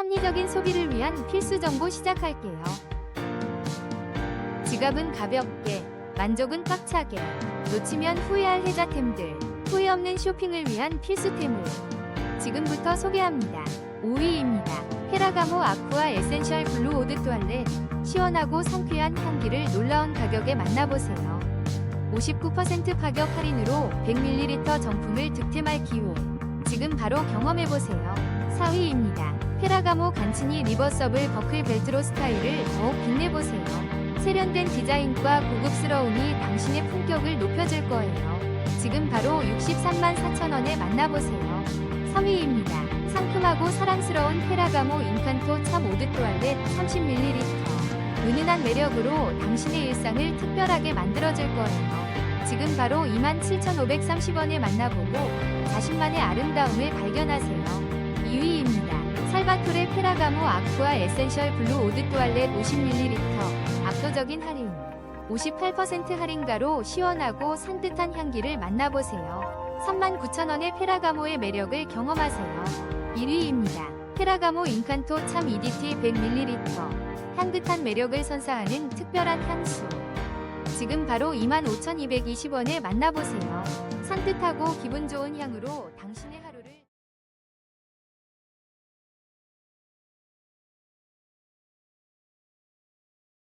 합리적인 소비를 위한 필수 정보 시작할게요. 지갑은 가볍게, 만족은 꽉차게, 놓치면 후회할 혜자템들, 후회 없는 쇼핑을 위한 필수템을 지금부터 소개합니다. 5위입니다. 페라가모 아쿠아 에센셜 블루 오드 토알렛 시원하고 상쾌한 향기를 놀라운 가격에 만나보세요. 59% 가격 할인으로 100ml 정품을 득템할 기회. 지금 바로 경험해보세요. 4위입니다. 페라가모 간치니 리버서블 버클 벨트로 스타일을 더욱 빛내보세요. 세련된 디자인과 고급스러움이 당신의 품격을 높여줄 거예요. 지금 바로 63만 4천원에 만나보세요. 3위입니다. 상큼하고 사랑스러운 페라가모 인칸토 참 오드 토알렛 30ml. 은은한 매력으로 당신의 일상을 특별하게 만들어줄 거예요. 지금 바로 27,530원에 만나보고 자신만의 아름다움을 발견하세요. 2위입니다. 살바토레 페라가모 아쿠아 에센셜 블루 오드 토알렛 50ml. 압도적인 할인. 58% 할인가로 시원하고 산뜻한 향기를 만나보세요. 39,000원의 페라가모의 매력을 경험하세요. 1위입니다. 페라가모 인칸토 참 EDT 100ml. 향긋한 매력을 선사하는 특별한 향수. 지금 바로 25,220원에 만나보세요. 산뜻하고 기분 좋은 향으로 당신의 하루를